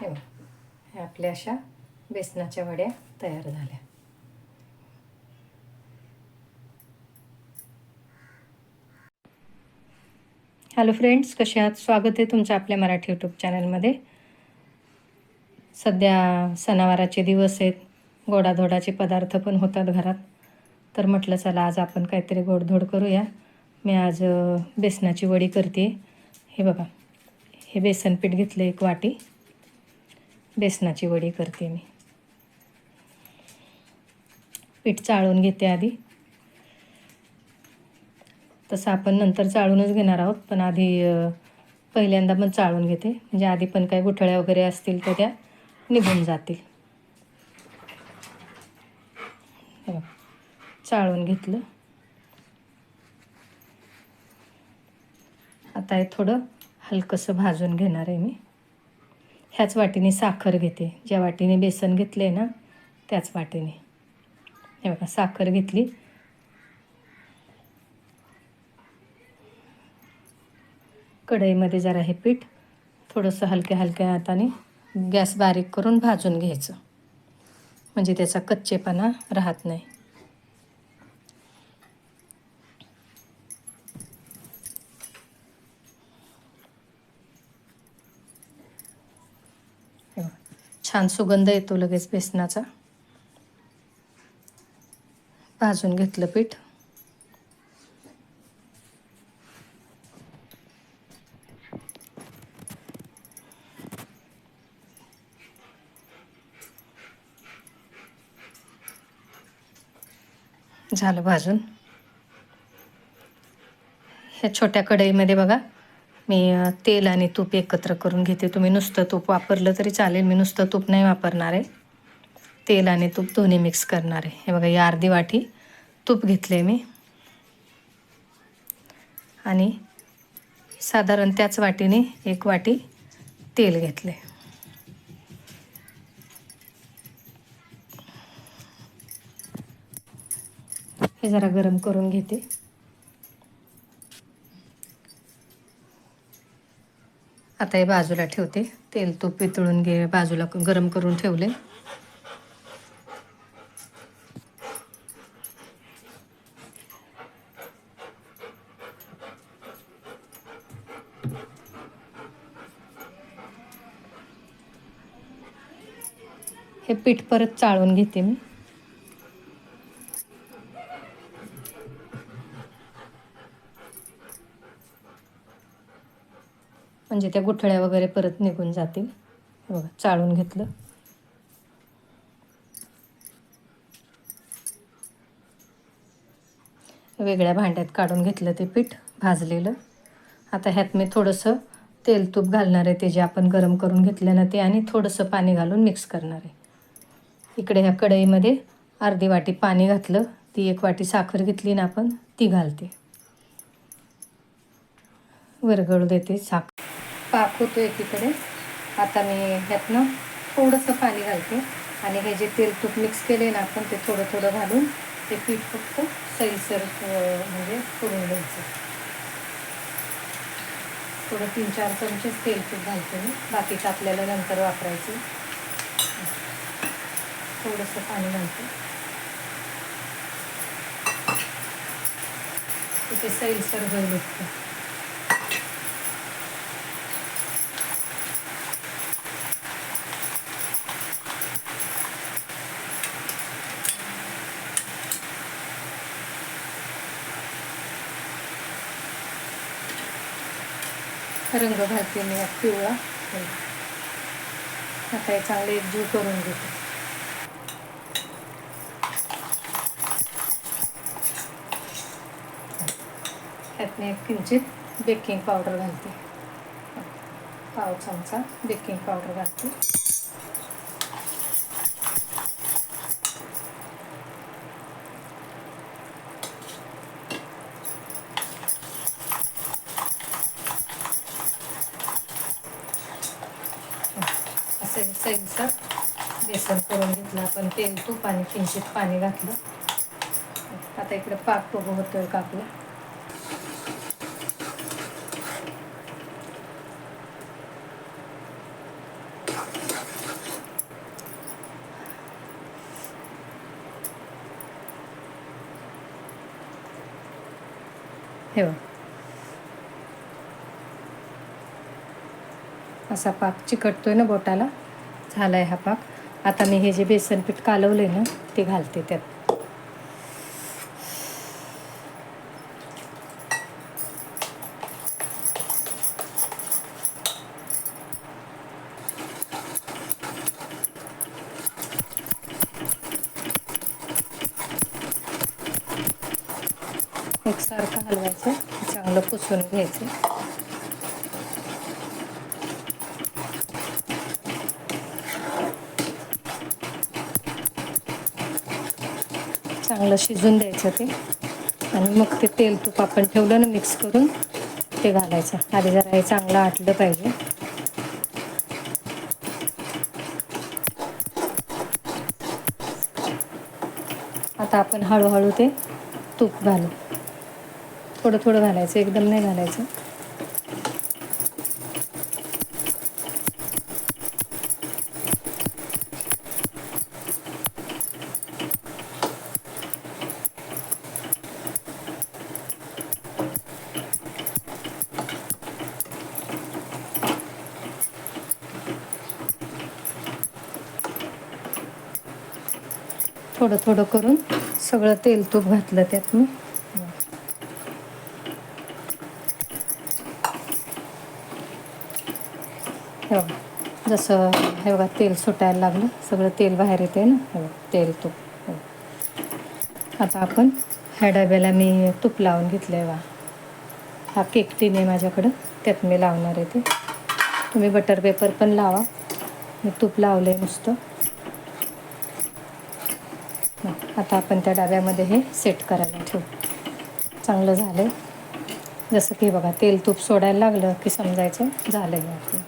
ठेवा ह्या आपल्या अशा बेसनाच्या वड्या तयार झाल्या. हॅलो फ्रेंड्स कसे आहात? स्वागत आहे तुमचं आपल्या मराठी यूट्यूब चॅनलमध्ये. सध्या सणावाराचे दिवस आहेत. गोडाधोडाचे पदार्थ पण होतात घरात. तर म्हटलं चला आज आपण काहीतरी गोडधोड करूया. मी आज बेसनाची वडी करते हे बघा. हे बेसन पीठ घेतलं एक वाटी. बेसनाची वडी करते मी. पीठ चाळून घेते आधी. तसं आपण नंतर चाळूनच घेणार आहोत पण आधी पहिल्यांदा पण चाळून घेते. म्हणजे आधी पण काही गुठळ्या वगैरे असतील तर त्या निघून जातील. चाळून घेतलं. आता हे थोडं हलकंसं भाजून घेणार आहे मी. ह्याच वाटीने साखर घेते. ज्या वाटीने बेसन घेतले ना त्याच वाटीने. हे बघा साखर घेतली. कढईमध्ये जरा हे पीठ थोडंसं हलक्या हलक्या हाताने गॅस बारीक करून भाजून घ्यायचं. म्हणजे त्याचा कच्चेपणा राहत नाही हे बघा. छान सुगंध येतो लगेच बेसनाचा. भाजून घेतलं पीठ. झालं भाजून. ह्या छोट्या कढईमध्ये बघा. मी तेल आणि तूप एकत्र करून घेते. तुम्ही नुसतं तूप वापरलं तरी चालेल. मी नुसतं तूप नाही वापरणार आहे. तेल आणि तूप दोन्ही मिक्स करणार आहे. हे बघा या अर्धी वाटी तूप घेतले मी. आणि साधारण त्याच वाटीने एक वाटी तेल घेतले हे जरा गरम करून घेते. आता हे बाजूला ठेवते. तेल तूप पितळून घे बाजूला गरम करून ठेवले. हे पीठ परत चाळून घेते मी. म्हणजे त्या गुठळ्या वगैरे परत निघून जातील. बघा चाळून घेतलं. वेगळ्या भांड्यात काढून घेतलं ते पीठ भाजलेलं. आता ह्यात मी थोडंसं तेल तूप घालणार आहे ते जे आपण गरम करून घेतलं ना ते आणि थोडंसं पाणी घालून मिक्स करणार आहे. इकडे ह्या कढईमध्ये अर्धी वाटी पाणी घातलं. ती एक वाटी साखर घेतली ना आपण ती घालते. वरगळू देते साखर पाक होतो एकीकडे. आता मी ह्यातनं थोडंसं पाणी घालते. आणि हे जे तेल तूप मिक्स केले ना आपण ते थोडं थोडं घालून ते पीठ फक्त सैलसर म्हणजे करून घ्यायचं थोडं तीन चार चमचेच तेल तूप घालते मी. बाकीचं आपल्याला नंतर वापरायचं. थोडंसं पाणी घालते. तिथे सैलसर घर इतकं रंग घालते मी पिवळा आता हे चांगले एकजीव करून घेते. त्यात मी एक किंचित बेकिंग पावडर घालते. पाव चमचा बेकिंग पावडर घालते. चमचा बेसन करून घेतलं आपण. तेल तूप आणि किंचित पाणी घातलं. आता इकडे पाक उभं होतोय का आपलं. असा पाक चिकटतोय ना बोटाला. झालाय हा पाक. आता मी हे जे बेसन पीठ कालवलंय ना ते घालते त्यात. एकसारखं हलवायचं चांगलं पुसून घ्यायचं. चांगलं शिजून द्यायचं ते. आणि मग ते तेल तूप आपण ठेवलं ना मिक्स करून ते घालायचं. आधी जरा हे चांगलं आटलं पाहिजे. आता आपण हळूहळू ते तूप घालू. थोडं थोडं घालायचं एकदम नाही घालायचं. थोडं थोडं करून सगळं तेल तूप घातलं त्यात मी. हे बघा जसं हे बघा तेल सुटायला लागलं. सगळं तेल बाहेर येते ना? हे बघा तेल तूप. आता आपण ह्या डब्याला मी तूप लावून घेतलं आहे बा. हा केक टीन आहे माझ्याकडं त्यात मी लावणार आहे ते. तुम्ही बटर पेपर पण लावा. मी तूप लावलं आहे नुसतं हं, आता आपण त्या डाब्यामध्ये हे सेट करायला ठेवू. चांगलं झालं जसं की बघा तेल तूप सोडायला लागलं की समजायचं झालं आहे आपलं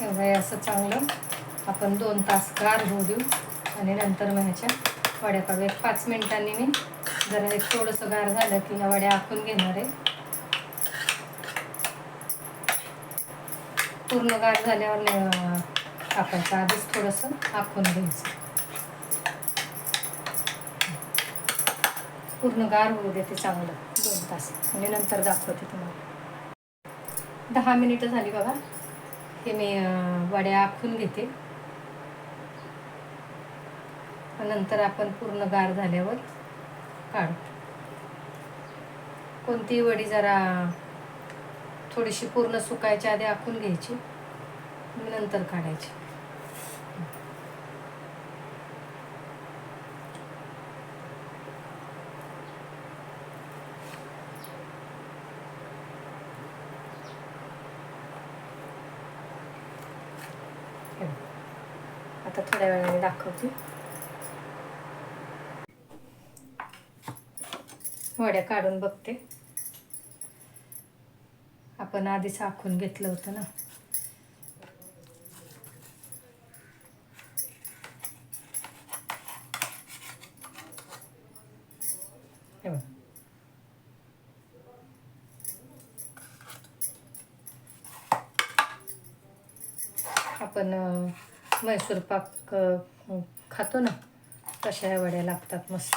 तेव्हा हे असं चांगलं आपण दोन तास गार होऊ देऊ आणि नंतर मग ह्याच्या वड्या काढू. एक पाच मिनिटांनी मी जरा एक थोडंसं गार झालं की ह्या वड्या आखून घेणार आहे. पूर्ण गार झाल्यावर न- टाकायचं आधीच थोडंसं आखून घ्यायचं. पूर्ण गार होऊ देते चांगलं. दोन तास. आणि नंतर दाखवते तुम्हाला. दहा मिनिटं झाली बघा. हे मी वड्या आखून घेते. नंतर आपण पूर्ण गार झाल्यावर काढू कोणतीही वडी जरा थोडीशी पूर्ण सुकायच्या आधी आखून घ्यायची. नंतर काढायची हे बघ. आता थोड्या वेळाने दाखवते वड्या काढून बघते. आपण आधीच साखून घेतलं होतं ना. आपण मैसूर म्हैसूर पाक खातो ना. तशा ह्या वड्या लागतात मस्त.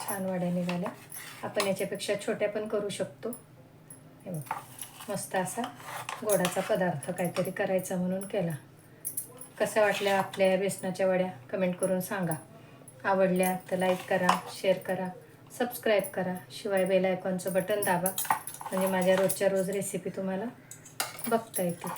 छान वड्या निघाल्या. आपण याच्यापेक्षा छोट्या पण करू शकतो. मस्त असा गोडाचा पदार्थ काहीतरी करायचा म्हणून केला. कसं वाटल्या आपल्या बेसनाच्या वड्या? कमेंट करून सांगा. आवडल्या तर लाईक करा शेअर करा. सबस्क्राईब करा. शिवाय बेल आयकॉनचं बटन दाबा. म्हणजे माझ्या रोजच्या रोज रेसिपी तुम्हाला बघता येतील.